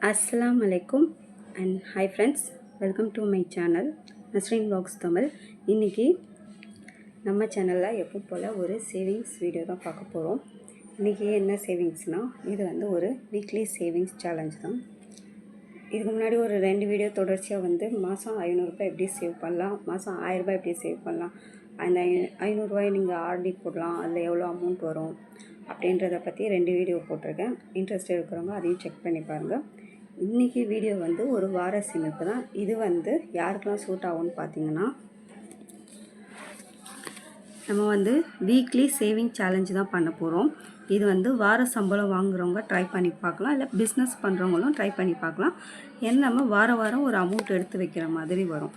அஸ்லாம் அலைக்கும் and hi friends welcome to my channel Nasreen vlogs Tamil இன்றைக்கி நம்ம சேனலில் எப்போ போல் ஒரு சேவிங்ஸ் வீடியோ தான் பார்க்க போகிறோம் இன்றைக்கி என்ன சேவிங்ஸ்னால் இது வந்து ஒரு வீக்லி சேவிங்ஸ் சேலஞ்ச் தான். இதுக்கு முன்னாடி ஒரு ரெண்டு வீடியோ தொடர்ச்சியாக வந்து மாதம் ஐநூறுரூபா எப்படி சேவ் பண்ணலாம் மாதம் ஆயிரரூபா எப்படி சேவ் பண்ணலாம் அந்த ஐ ஐநூறுரூவாயை நீங்கள் ஆர்டி போடலாம் அதில் எவ்வளோ அமௌண்ட் வரும் அப்படின்றத பற்றி ரெண்டு வீடியோ போட்டிருக்கேன். இன்ட்ரெஸ்ட் இருக்கிறவங்க அதையும் செக் பண்ணி பாருங்கள் இன்றைக்கி வீடியோ வந்து ஒரு வார சேமிப்பு தான். இது வந்து யாருக்கெல்லாம் சூட் ஆகும்னு பார்த்தீங்கன்னா நம்ம வந்து வீக்லி சேவிங் சேலஞ்சு தான் பண்ண போகிறோம் இது வந்து வார சம்பளம் வாங்குறவங்க ட்ரை பண்ணி பார்க்கலாம். இல்லை பிஸ்னஸ் பண்ணுறவங்களும் ட்ரை பண்ணி பார்க்கலாம். ஏன்னா நம்ம வார வாரம் ஒரு அமௌண்ட் எடுத்து வைக்கிற மாதிரி வரும்.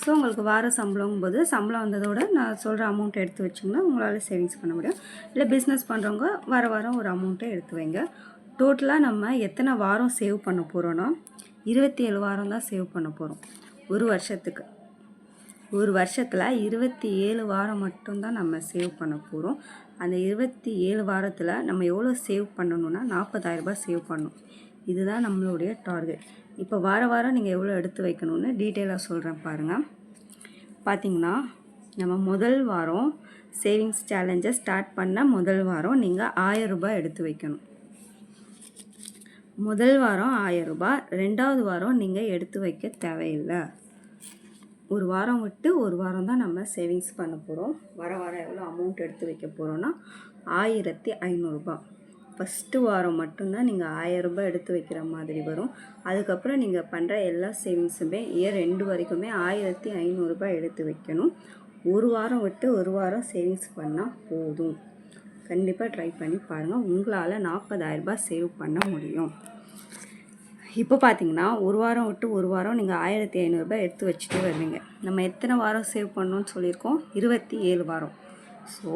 ஸோ உங்களுக்கு வார சம்பளங்கும்போது சம்பளம் வந்ததோட நான் சொல்கிற அமௌண்ட் எடுத்து வச்சிங்கன்னா உங்களால் சேவிங்ஸ் பண்ண முடியும். இல்லை பிஸ்னஸ் பண்ணுறவங்க வர வாரம் ஒரு அமௌண்ட்டை எடுத்து வைங்க. டோட்டலாக நம்ம எத்தனை வாரம் சேவ் பண்ண போகிறோன்னா இருபத்தி ஏழு வாரம் தான் சேவ் பண்ண போகிறோம் ஒரு வருஷத்துக்கு. ஒரு வருஷத்தில் இருபத்தி ஏழு வாரம் மட்டும்தான் நம்ம சேவ் பண்ண போகிறோம் அந்த இருபத்தி ஏழு வாரத்தில் நம்ம எவ்வளோ சேவ் பண்ணணும்னா நாற்பதாயிரரூபா சேவ் பண்ணணும். இதுதான் நம்மளுடைய டார்கெட். இப்போ வார வாரம் நீங்கள் எவ்வளோ எடுத்து வைக்கணும்னு டீட்டெயிலாக சொல்கிறேன் பாருங்கள் பார்த்தீங்கன்னா நம்ம முதல் வாரம் சேவிங்ஸ் சேலஞ்சை ஸ்டார்ட் பண்ண முதல் வாரம் நீங்கள் ஆயிரம் ரூபாய் எடுத்து வைக்கணும். முதல் வாரம் ஆயிரம் ரூபாய் ரெண்டாவது வாரம் நீங்கள் எடுத்து வைக்க தேவையில்லை. ஒரு வாரம் விட்டு ஒரு வாரம் தான் நம்ம சேவிங்ஸ் பண்ண போகிறோம் வர வாரம் எவ்வளோ அமௌண்ட் எடுத்து வைக்க போகிறோன்னா ஆயிரத்தி ஐநூறுரூபா ஃபஸ்ட்டு வாரம் மட்டும்தான் நீங்கள் ஆயரரூபா எடுத்து வைக்கிற மாதிரி வரும். அதுக்கப்புறம் நீங்கள் பண்ணுற எல்லா சேவிங்ஸுமே இயர் ரெண்டு வரைக்குமே ஆயிரத்தி ஐநூறுரூபா எடுத்து வைக்கணும். ஒரு வாரம் விட்டு ஒரு வாரம் சேவிங்ஸ் பண்ணால் போதும். கண்டிப்பாக ட்ரை பண்ணி பாருங்கள் உங்களால் நாற்பதாயிரரூபா சேவ் பண்ண முடியும். இப்போ பார்த்தீங்கன்னா ஒரு வாரம் விட்டு ஒரு வாரம் நீங்கள் ஆயிரத்தி ஐநூறுரூபா எடுத்து வச்சுட்டே வருவீங்க. நம்ம எத்தனை வாரம் சேவ் பண்ணோன்னு சொல்லியிருக்கோம்? இருபத்தி ஏழு வாரம். ஸோ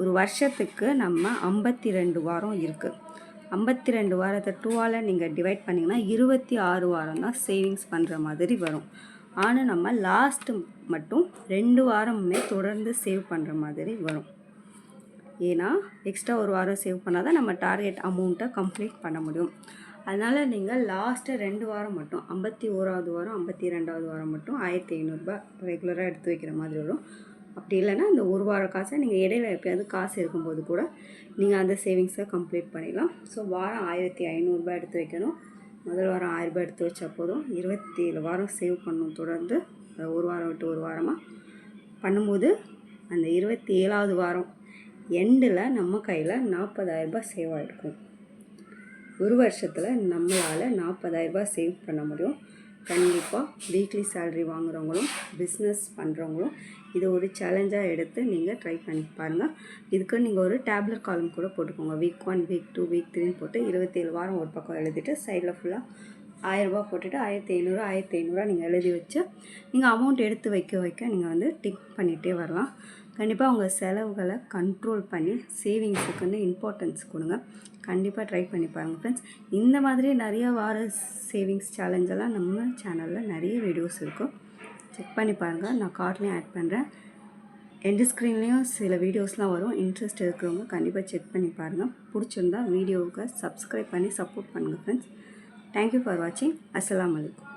ஒரு வருஷத்துக்கு நம்ம ஐம்பத்தி ரெண்டு வாரம் இருக்குது ஐம்பத்தி ரெண்டு வாரத்தை டூவால் நீங்கள் டிவைட் பண்ணிங்கன்னா இருபத்தி ஆறு வாரம் தான் சேவிங்ஸ் பண்ணுற மாதிரி வரும். ஆனால் நம்ம லாஸ்ட்டு மட்டும் ரெண்டு வாரமுமே தொடர்ந்து சேவ் பண்ணுற மாதிரி வரும். ஏன்னா எக்ஸ்ட்ரா ஒரு வாரம் சேவ் பண்ணால் தான் நம்ம டார்கெட் அமௌண்ட்டை கம்ப்ளீட் பண்ண முடியும். அதனால் நீங்கள் லாஸ்ட்டு ரெண்டு வாரம் மட்டும் ஐம்பத்தி ஓராவது வாரம் ஐம்பத்தி ரெண்டாவது வாரம் மட்டும் ஆயிரத்தி ஐநூறுரூபா ரெகுலராக எடுத்து வைக்கிற மாதிரி வரும். அப்படி இல்லைன்னா அந்த ஒரு வார காசை நீங்கள் இடையில எப்போயாவது காசு இருக்கும்போது கூட நீங்கள் அந்த சேவிங்ஸை கம்ப்ளீட் பண்ணிடலாம். ஸோ வாரம் ஆயிரத்தி ஐநூறுரூபா எடுத்து வைக்கணும். முதல் வாரம் ஆயிரரூபா எடுத்து வச்சா போதும். இருபத்தி ஏழு வாரம் சேவ் பண்ணணும் தொடர்ந்து ஒரு வாரம் விட்டு ஒரு வாரமாக பண்ணும்போது அந்த இருபத்தி ஏழாவது வாரம் எண்டில் நம்ம கையில் நாற்பதாயிரரூபா சேவ் ஆகிருக்கும் ஒரு வருஷத்தில் நம்மளால் நாற்பதாயிரரூபா சேவ் பண்ண முடியும். கண்டிப்பாக வீக்லி சேல்ரி வாங்குறவங்களும் பிஸ்னஸ் பண்ணுறவங்களும் இதை ஒரு சேலஞ்சாக எடுத்து நீங்கள் ட்ரை பண்ணி பாருங்கள் இதுக்கு நீங்கள் ஒரு டேப்லெட் காலம் கூட போட்டுக்கோங்க. Week one week two week த்ரீன்னு போட்டு இருபத்தேழு வாரம் ஒரு பக்கம் எழுதிட்டு சைடில் ஃபுல்லாக ஆயிரரூபா போட்டுட்டு ஆயிரத்தி ஐநூறு ஆயிரத்தி ஐநூறுரூவா நீங்கள் எழுதி வச்சு நீங்கள் அமௌண்ட் எடுத்து வைக்க வைக்க நீங்கள் வந்து டிக் பண்ணிகிட்டே வரலாம். கண்டிப்பாக உங்கள் செலவுகளை கண்ட்ரோல் பண்ணி சேவிங்ஸுக்குன்னு இம்பார்ட்டன்ஸ் கொடுங்க. கண்டிப்பாக ட்ரை பண்ணி பாருங்கள் ஃப்ரெண்ட்ஸ் இந்த மாதிரி நிறைய வார சேவிங்ஸ் சேலஞ்செல்லாம் நம்ம சேனலில் நிறைய வீடியோஸ் இருக்கும். செக் பண்ணி பாருங்கள் நான் கார்ட்லேயும் ஆட் பண்ணுறேன் எண்டு ஸ்க்ரீன்லேயும் சில வீடியோஸ்லாம் வரும். இன்ட்ரெஸ்ட் இருக்கிறவங்க கண்டிப்பாக செக் பண்ணி பாருங்கள் பிடிச்சிருந்தா வீடியோவுக்கு சப்ஸ்கிரைப் பண்ணி சப்போர்ட் பண்ணுங்கள் ஃப்ரெண்ட்ஸ் தேங்க்யூ ஃபார் வாட்சிங் அஸ்லாம் வலைக்கம்